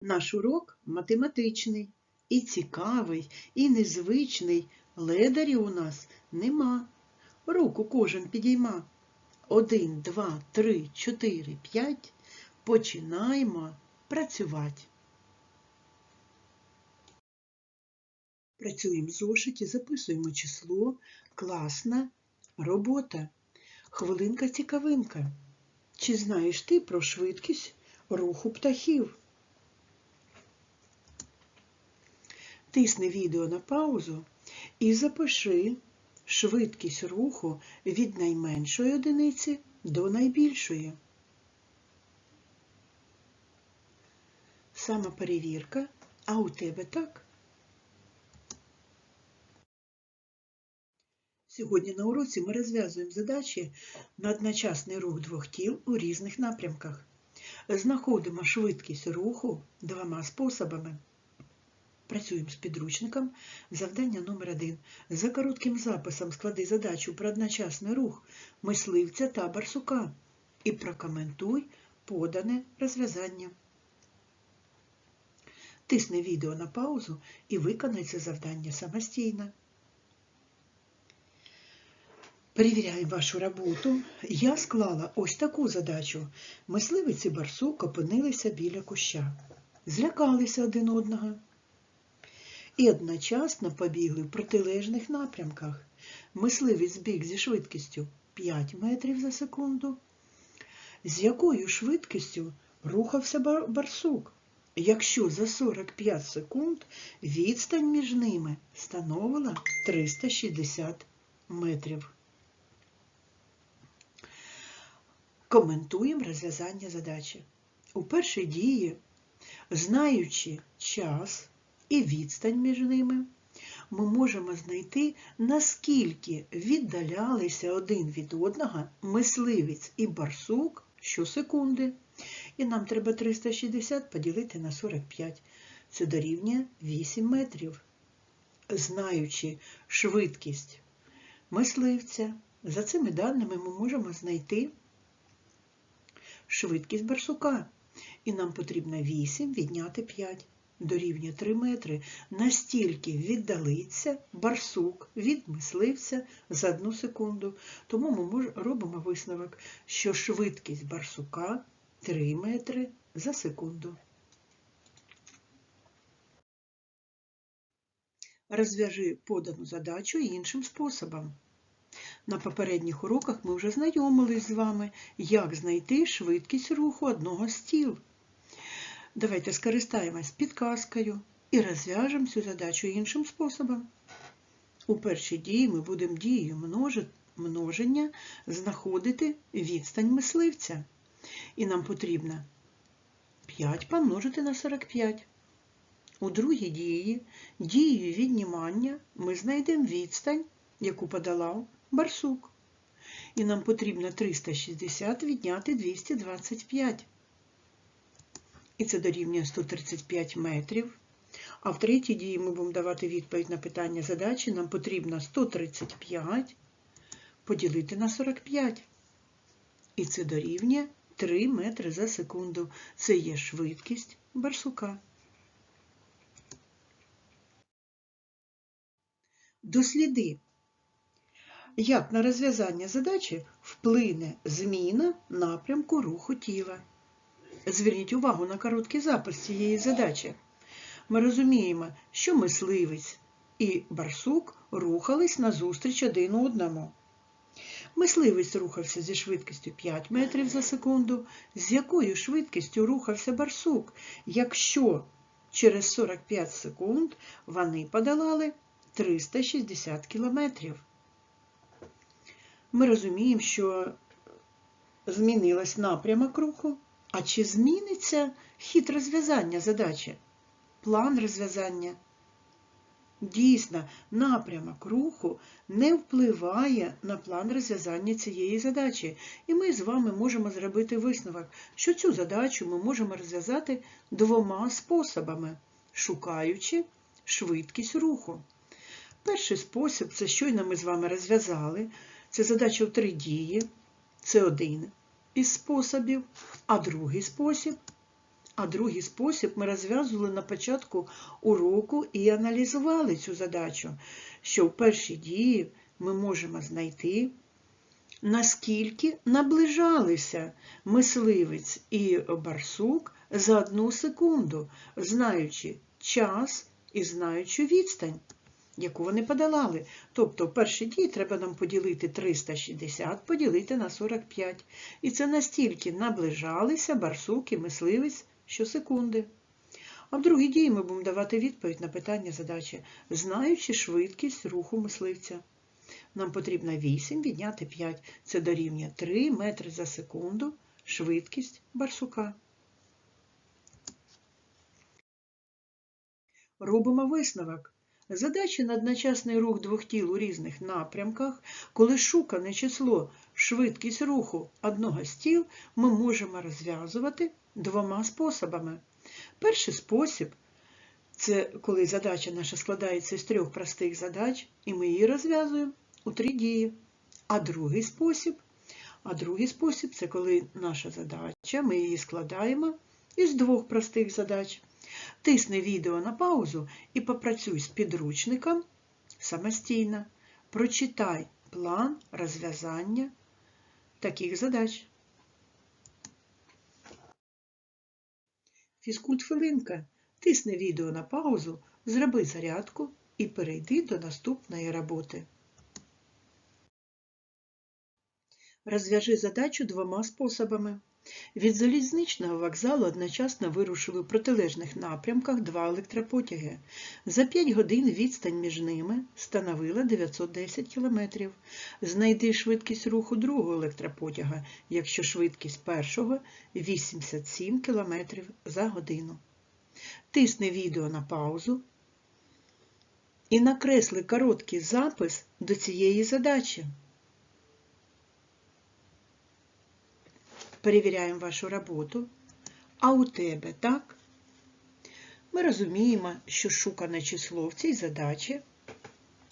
Наш урок математичний, і цікавий, і незвичний. Ледарів у нас нема. Руку кожен підійма. Один, два, три, чотири, п'ять. Починаємо працювати. Працюємо в зошиті, записуємо число, класна робота. Хвилинка цікавинка. Чи знаєш ти про швидкість руху птахів? Тисни відео на паузу і запиши швидкість руху від найменшої одиниці до найбільшої. Самоперевірка, а у тебе так? Сьогодні на уроці ми розв'язуємо задачі на одночасний рух двох тіл у різних напрямках. Знаходимо швидкість руху двома способами. Працюємо з підручником. Завдання номер 1 За коротким записом склади задачу про одночасний рух мисливця та барсука і прокоментуй подане розв'язання. Тисни відео на паузу і виконай це завдання самостійно. Перевіряємо вашу роботу. Я склала ось таку задачу. Мисливець і барсук опинилися біля куща. Злякалися один одного і одночасно побігли в протилежних напрямках. Мисливець біг зі швидкістю 5 метрів за секунду. З якою швидкістю рухався барсук, якщо за 45 секунд відстань між ними становила 360 метрів. Коментуємо розв'язання задачі. У першій дії, знаючи час і відстань між ними, ми можемо знайти, наскільки віддалялися один від одного мисливець і барсук щосекунди. І нам треба 360 поділити на 45. Це дорівнює 8 метрів. Знаючи швидкість мисливця, за цими даними ми можемо знайти швидкість барсука. І нам потрібно 8 відняти 5 дорівнює 3 метри, настільки віддалиться барсук від мисливця за одну секунду. Тому ми робимо висновок, що швидкість барсука 3 метри за секунду. Розв'яжи подану задачу іншим способом. На попередніх уроках ми вже знайомились з вами, як знайти швидкість руху одного з тіл. Давайте скористаємось підказкою і розв'яжемо цю задачу іншим способом. У першій дії ми будемо дією множення знаходити відстань мисливця. І нам потрібно 5 помножити на 45. У другій дії, дією віднімання, ми знайдемо відстань, яку подолав барсук. І нам потрібно 360 відняти 225 і це дорівнює 135 метрів. А в третій дії ми будемо давати відповідь на питання задачі. Нам потрібно 135 поділити на 45. І це дорівнює 3 метри за секунду. Це є швидкість барсука. Досліди, як на розв'язання задачі вплине зміна напрямку руху тіла. Зверніть увагу на короткий запис цієї задачі. Ми розуміємо, що мисливець і барсук рухались назустріч один одному. Мисливець рухався зі швидкістю 5 метрів за секунду, з якою швидкістю рухався барсук, якщо через 45 секунд вони подолали 360 кілометрів. Ми розуміємо, що змінилась напрямок руху. А чи зміниться хід розв'язання задачі? План розв'язання? Дійсно, напрямок руху не впливає на план розв'язання цієї задачі. І ми з вами можемо зробити висновок, що цю задачу ми можемо розв'язати двома способами, шукаючи швидкість руху. Перший спосіб це щойно ми з вами розв'язали. Це задача в три дії. Це один із способів, а другий спосіб. А другий спосіб ми розв'язували на початку уроку і аналізували цю задачу, що в першій дії ми можемо знайти, наскільки наближалися мисливець і барсук за одну секунду, знаючи час і знаючи відстань, яку вони подолали. Тобто в першій дії треба нам поділити 360, поділити на 45. І це настільки наближалися барсук і мисливець щосекунди. А в другій дії ми будемо давати відповідь на питання задачі, знаючи швидкість руху мисливця. Нам потрібно 8 відняти 5. Це дорівнює 3 метри за секунду швидкість барсука. Робимо висновок. Задачі на одночасний рух двох тіл у різних напрямках, коли шукане число швидкість руху одного з тіл, ми можемо розв'язувати двома способами. Перший спосіб це коли задача наша складається з трьох простих задач, і ми її розв'язуємо у три дії. А другий спосіб, а другий спосіб це коли наша задача, ми її складаємо із двох простих задач. Тисни відео на паузу і попрацюй з підручником самостійно. Прочитай план розв'язання таких задач. Фізкульт хвилинка. Тисни відео на паузу, зроби зарядку і перейди до наступної роботи. Розв'яжи задачу двома способами. Від залізничного вокзалу одночасно вирушили в протилежних напрямках два електропотяги. За 5 годин відстань між ними становила 910 км. Знайди швидкість руху другого електропотяга, якщо швидкість першого 87 км за годину. Тисни відео на паузу і накресли короткий запис до цієї задачі. Перевіряємо вашу роботу, а у тебе так? Ми розуміємо, що шукане число в цій задачі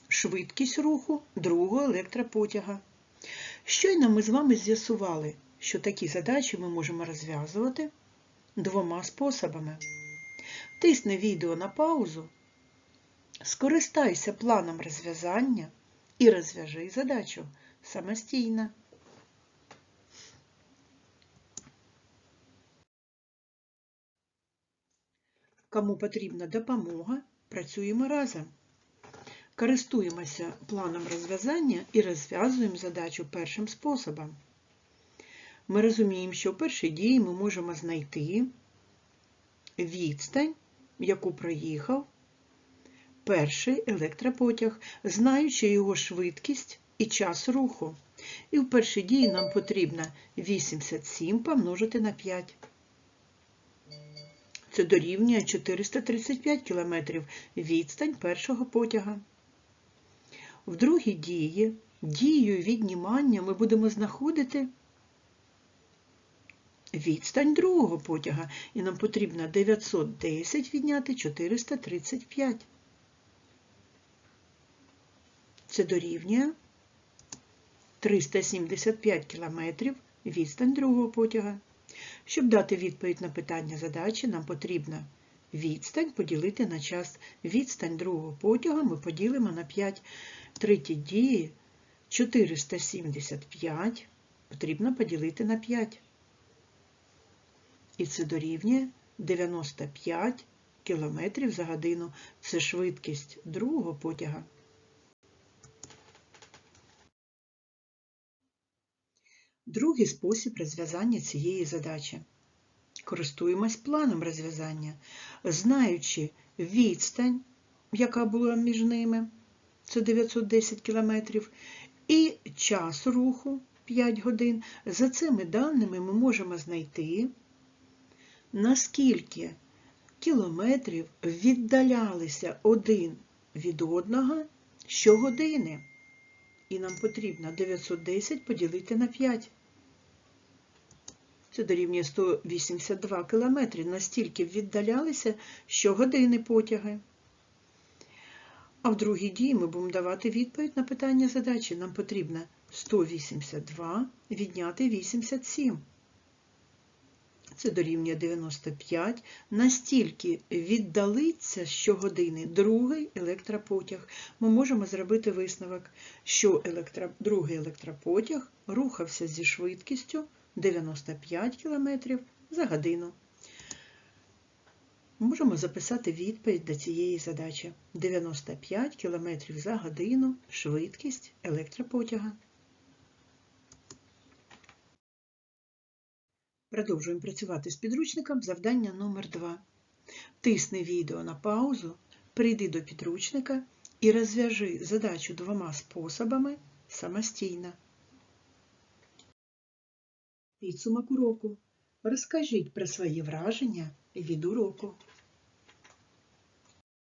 швидкість руху другого електропотяга. Щойно ми з вами з'ясували, що такі задачі ми можемо розв'язувати двома способами. Тисни відео на паузу, скористайся планом розв'язання і розв'яжи задачу самостійно. Кому потрібна допомога, працюємо разом. Користуємося планом розв'язання і розв'язуємо задачу першим способом. Ми розуміємо, що в першій дії ми можемо знайти відстань, яку проїхав перший електропотяг, знаючи його швидкість і час руху. І в першій дії нам потрібно 87 помножити на 5. Це дорівнює 435 км відстань першого потяга. В другій дії, дією віднімання ми будемо знаходити відстань другого потяга, і нам потрібно 910 відняти 435. Це дорівнює 375 км відстань другого потяга. Щоб дати відповідь на питання задачі, нам потрібно відстань поділити на час. Відстань другого потяга ми поділимо на 5 треті дії 475 потрібно поділити на 5. І це дорівнює 95 км за годину. Це швидкість другого потяга. Другий спосіб розв'язання цієї задачі. Користуємось планом розв'язання, знаючи відстань, яка була між ними, це 910 км, і час руху 5 годин. За цими даними ми можемо знайти, наскільки кілометрів віддалялися один від одного щогодини. І нам потрібно 910 поділити на 5. Це дорівнює 182 кілометри, Настільки віддалялися щогодини потяги. А в другій дії ми будемо давати відповідь на питання задачі. Нам потрібно 182 відняти 87. Це дорівнює 95, настільки віддалиться щогодини другий електропотяг. Ми можемо зробити висновок, що електро... другий електропотяг рухався зі швидкістю 95 км за годину. Можемо записати відповідь до цієї задачі. 95 км за годину швидкість електропотяга. Продовжуємо працювати з підручником. Завдання номер 2. Тисни відео на паузу, прийди до підручника і розв'яжи задачу двома способами самостійно. Підсумок уроку. Розкажіть про свої враження від уроку.